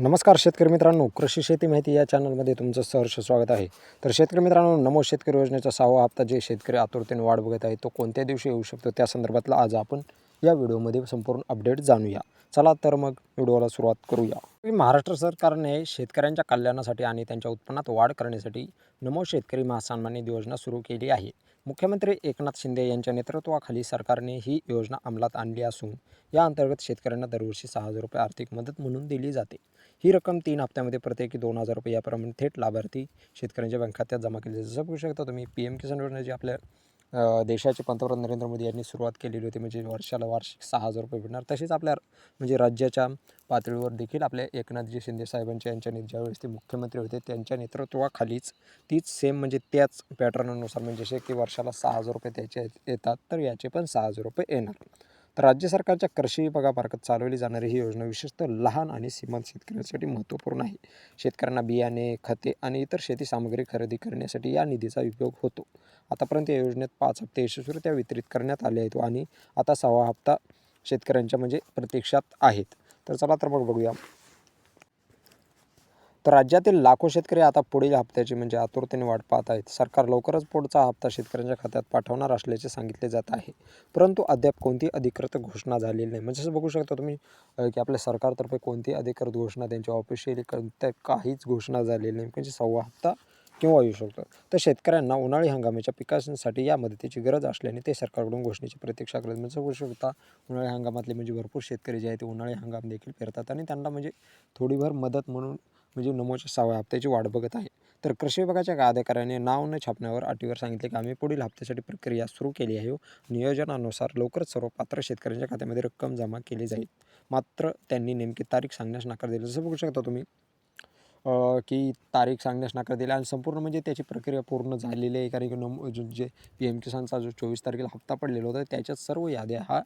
नमस्कार शेतकरी मित्रांनो कृषी शेती माहिती या चॅनलमध्ये तुमचं सहर्ष स्वागत आहे. तर शेतकरी मित्रांनो नमो शेतकरी योजनेचा सहावा हप्ता जे शेतकरी आतुरतेने वाट बघत आहे तो कोणत्या दिवशी येऊ शकतो? त्या संदर्भातला आज आपण या व्हिडिओमध्ये संपूर्ण अपडेट जाणूया. चला तर मग व्हिडिओला सुरुवात करूया. महाराष्ट्र सरकारने शेतकऱ्यांच्या कल्याणासाठी आणि त्यांच्या उत्पन्नात वाढ करण्यासाठी नमो शेतकरी महासन्मान निधी योजना सुरू केली आहे. मुख्यमंत्री एकनाथ शिंदे यांच्या नेतृत्वाखाली सरकारने ही योजना अंमलात आणली असून या अंतर्गत शेतकऱ्यांना दरवर्षी सहा हजार रुपये आर्थिक मदत म्हणून दिली जाते. ही रक्कम तीन हप्त्यामध्ये प्रत्येकी दोन हजार रुपये याप्रमाणे थेट लाभार्थी शेतकऱ्यांच्या बँक खात्यात जमा केली जाते. जसं बघू शकता तुम्ही पी एम किसान योजना जी आपल्या देशाचे पंतप्रधान नरेंद्र मोदी यांनी सुरुवात केलेली होती म्हणजे वर्षाला वार्षिक सहा हजार रुपये भेटणार. तसेच आपल्या म्हणजे राज्याच्या पातळीवर देखील आपल्या एकनाथजी शिंदे साहेबांच्या यांच्या ज्यावेळेस ते मुख्यमंत्री होते त्यांच्या नेतृत्वाखालीच तीच सेम म्हणजे त्याच पॅटर्ननुसार म्हणजे जसे की वर्षाला सहा हजार रुपये त्याचे येतात तर याचे पण सहा हजार रुपये येणार. तर राज्य सरकारच्या कृषी विभागामार्फत चालवली जाणारी ही योजना विशेषतः लहान आणि सीमांत शेतकऱ्यांसाठी महत्त्वपूर्ण आहे. शेतकऱ्यांना बियाणे खते आणि इतर शेती सामग्री खरेदी करण्यासाठी या निधीचा उपयोग होतो. आतापर्यंत या योजनेत पाच हप्ते यशस्वीरित्या वितरित करण्यात आले आहेत आणि आता सहावा हप्ता शेतकऱ्यांच्या म्हणजे प्रतीक्षात आहेत. तर चला तर मग बघूया. तर राज्यातील लाखो शेतकरी आता पुढील हप्त्याची म्हणजे आतुरतेने वाट पाहत आहेत. सरकार लवकरच पुढचा हप्ता शेतकऱ्यांच्या खात्यात पाठवणार असल्याचे सांगितले जात आहे. परंतु अद्याप कोणती अधिकृत घोषणा झालेली नाही. म्हणजे असं बघू शकता तुम्ही की आपल्या सरकारतर्फे कोणतीही अधिकृत घोषणा त्यांच्या ऑफिशियली कोणत्या काहीच घोषणा झालेली नाही. म्हणजे सव्वा हप्ता किंवा येऊ शकतो. तर शेतकऱ्यांना उन्हाळी हंगामाच्या पिकांसाठी या मदतीची गरज असल्याने ते सरकारकडून घोषणेची प्रतीक्षा करत म्हणजे बघू शकता उन्हाळी हंगामातले म्हणजे भरपूर शेतकरी जे आहेत ते उन्हाळी हंगाम देखील पेरतात आणि त्यांना म्हणजे थोडीभर मदत म्हणून म्हणजे नमोच्या सहाव्या हप्त्याची वाट बघत आहे. तर कृषी विभागाच्या अधिकाऱ्याने नाव न छापण्यावर अटीवर सांगितले की आम्ही पुढील हप्त्यासाठी प्रक्रिया सुरू केली आहे. नियोजनानुसार लवकरच सर्व पात्र शेतकऱ्यांच्या खात्यामध्ये रक्कम जमा केली जाईल. मात्र त्यांनी नेमकी तारीख सांगण्यास नकार दिली. जसं बघू शकता तुम्ही की तारीख सांगण्यास नकार दिला आणि संपूर्ण म्हणजे त्याची प्रक्रिया पूर्ण झालेली आहे. कारण की नम जे पी एम किसानचा जो चोवीस तारखेला हप्ता पडलेला होता त्याच्यात सर्व याद्या हा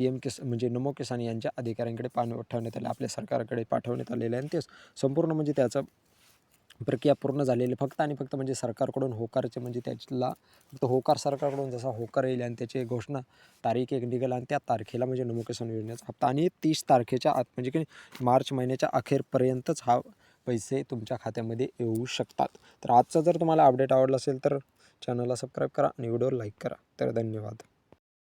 पी एम किस म्हणजे नमो किसान यांच्या अधिकाऱ्यांकडे पाठवण्यात आले आपल्या सरकारकडे पाठवण्यात आलेले आणि ते संपूर्ण म्हणजे त्याचं प्रक्रिया पूर्ण झालेली आहे. फक्त आणि फक्त म्हणजे सरकारकडून होकारचे म्हणजे त्याला फक्त होकार सरकारकडून जसा होकार येईल आणि त्याची घोषणा तारीख एक निघाला आणि त्या तारखेला म्हणजे नमो किसान योजनेचा हप्ता आणि तीस तारखेच्या आत म्हणजे की मार्च महिन्याच्या अखेरपर्यंतच हा पैसे तुमच्या खात्यामध्ये येऊ शकतात तर आजचा जर तुम्हाला अपडेट आवडला असेल तर चॅनलला सबस्क्राईब करा आणि व्हिडिओ लाईक करा तर धन्यवाद